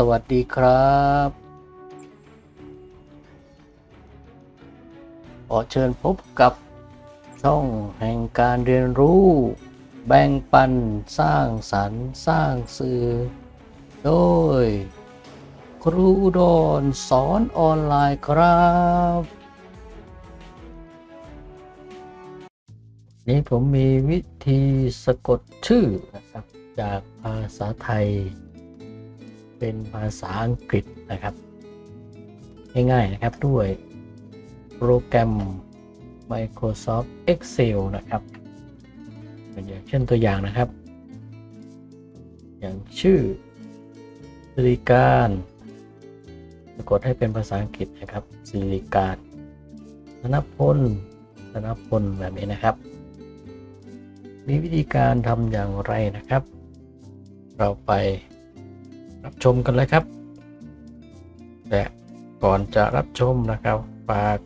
สวัสดีครับขอเชิญพบกับช่องแห่งการเรียนรู้ แบ่งปันสร้างสรรค์สร้างสื่อ โดย ครูอุดรสอนออนไลน์ครับ นี้ผมมีวิธีสะกดชื่อนะครับจากภาษาไทย เป็นภาษาอังกฤษนะครับ ง่ายๆนะครับด้วยโปรแกรม Microsoft Excel นะครับอย่างเช่นตัวอย่างนะครับ อย่างชื่อสิริการสะกดให้เป็นภาษาอังกฤษนะครับสิริการธนพลธนพลแบบนี้นะครับ มีวิธีการทำอย่างไรนะครับ เราไป รับชมกันเลยครับ แต่ก่อนจะรับชมนะครับฝาก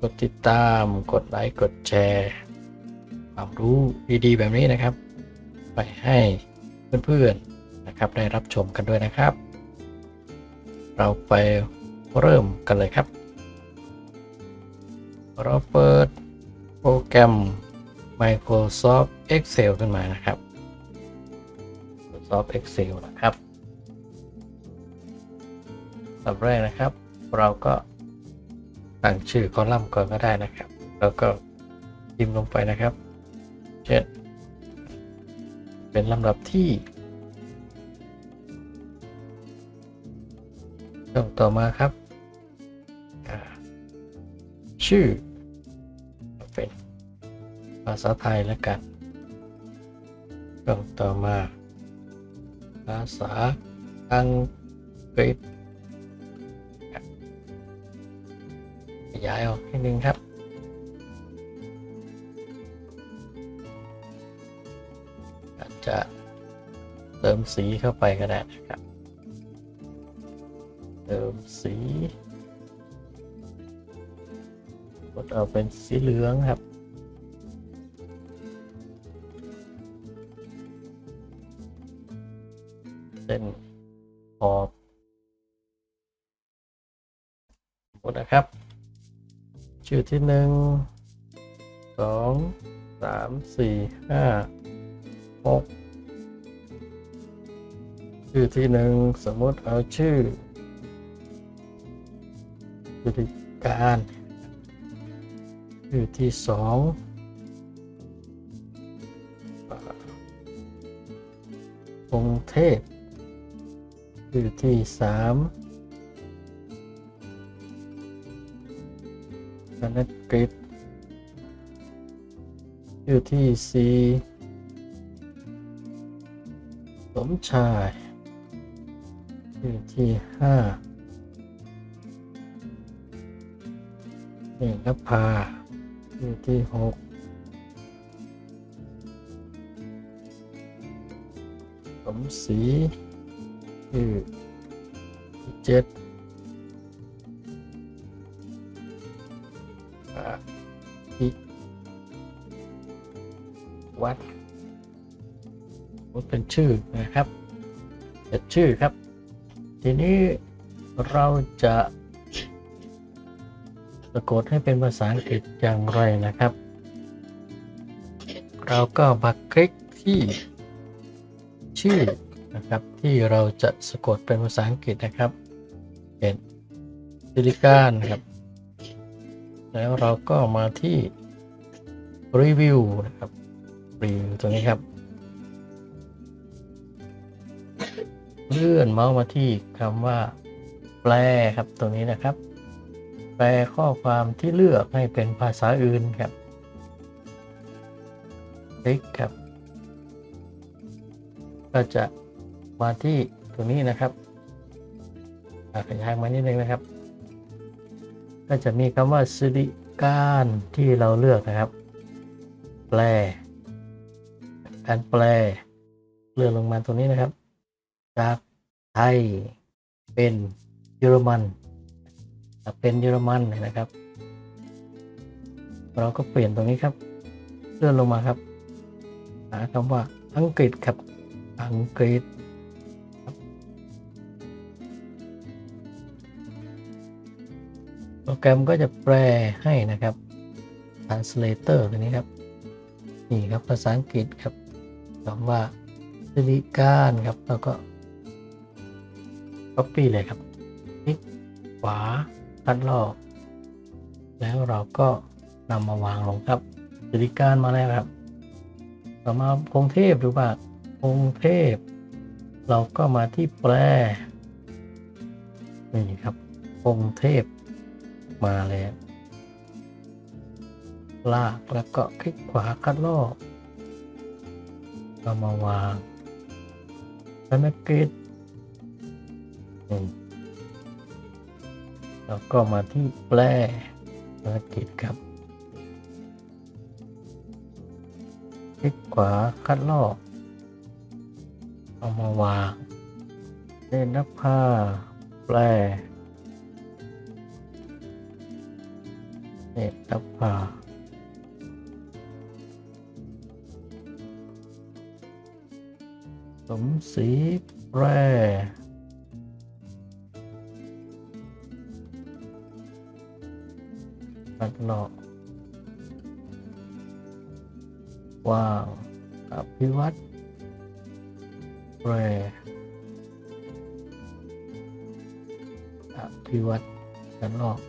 กดติดตามกดไลค์กดแชร์ความรู้ดีๆแบบนี้นะครับ ไปให้เพื่อนๆนะครับได้รับชมกันด้วยนะครับ เราไปเริ่มกันเลยครับเราเปิดโปรแกรม Microsoft Excel ขึ้นมานะครับ Microsoft Excel นะครับลำแรกนะครับ เราก็ตั้งชื่อคอลัมน์ก่อนก็ได้นะครับ แล้วก็พิมพ์ลงไปนะครับ เช่น เป็นลำดับที่ช่องต่อมาครับ ชื่อ เป็นภาษาไทยแล้วกันช่องต่อมา ภาษาอังกฤษขยายออกนิดนึงครับอาจจะเติมสีเข้าไปก็ได้นะครับ เติมสีกดเอาเป็นสีเหลืองครับ ดนะครับ ชื่อที่หนึ่งสองสามสี่ห้าหกชื่อที่หนึ่งสมมติเอาชื่อชื่อที่การชื่อที่สองกรุงเทพชื่อที่สาม ธนกฤษชื่อที่สี่สมชายชื่ที่ห้าเอกภาชื่ที่หกสมศรีชื่ที่เจ็ด วัดเป็นชื่อนะครับเจ็ดชื่อครับ ทีนี้เราจะสะกดให้เป็นภาษาอังกฤษอย่างไรนะครับ เราก็มาคลิกที่ชื่อนะครับที่เราจะสะกดเป็นภาษาอังกฤษนะครับเป็นซิลิกานครับ แล้วเราก็มาที่รีวิวนะครับ รีวิวตรงนี้ครับ เลื่อนเมาส์มาที่คำว่า แปลครับตรงนี้นะครับ แปลข้อความที่เลือกให้เป็นภาษาอื่นครับคลิกครับ ก็จะมาที่ตรงนี้นะครับขยายมานิดนึงนะครับ ก็จะมีคำว่าสิริการที่เราเลือกนะครับ แปล การแปลเลื่อนลงมาตรงนี้นะครับ จากไทยเป็นเยอรมันเป็นเยอรมันนะครับ เราก็เปลี่ยนตรงนี้ครับ เลื่อนลงมาครับหาคำว่าอังกฤษครับอังกฤษโปรแกรมก็จะแปลให้นะครับ translator ตัวนี้ครับ นี่ครับภาษาอังกฤษครับ คำว่าสิริการครับแล้วก็ copy เลยครับ คลิกขวาคัดลอก แล้วเราก็นำมาวางลงครับสิริการมาแล้วครับต่อมากรุงเทพดูบ้างกรุงเทพ เราก็มาที่แปลนี่ครับกรุงเทพมาแล้วลากแล้วก็คลิกขวาคัดลอก เรามาวางธนกิจนี่แล้วก็มาที่แปลธนกิจครับ คลิกขวาคัดลอกเอามาวางเล่นนักผ้าแปลเล่นนักผ้า สมศรีแปรคัดหลอกว่างอภิวัตแปรอภิวัตรคัดหลอก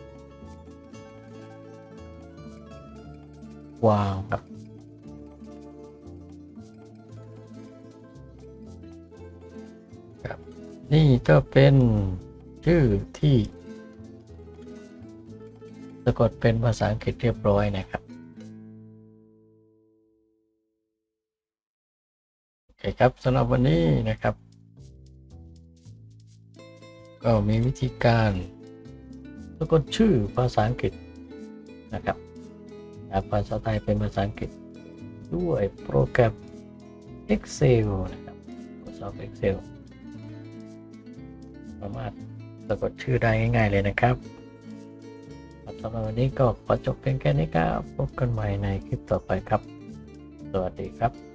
วางครับ นี่ก็เป็นชื่อที่สะกดเป็นภาษาอังกฤษเรียบร้อยนะครับ โอเคครับสำหรับวันนี้นะครับ ก็มีวิธีการสะกดชื่อภาษาอังกฤษนะครับจากภาษาไทยเป็นภาษาอังกฤษ ด้วยโปรแกรม Excel นะครับ Microsoft Excel สามารถสะกดชื่อได้ง่ายๆเลยนะครับครับสำหรับวันนี้ก็ขอจบเพียงแค่นี้ครับ พบกันใหม่ในคลิปต่อไปครับ สวัสดีครับ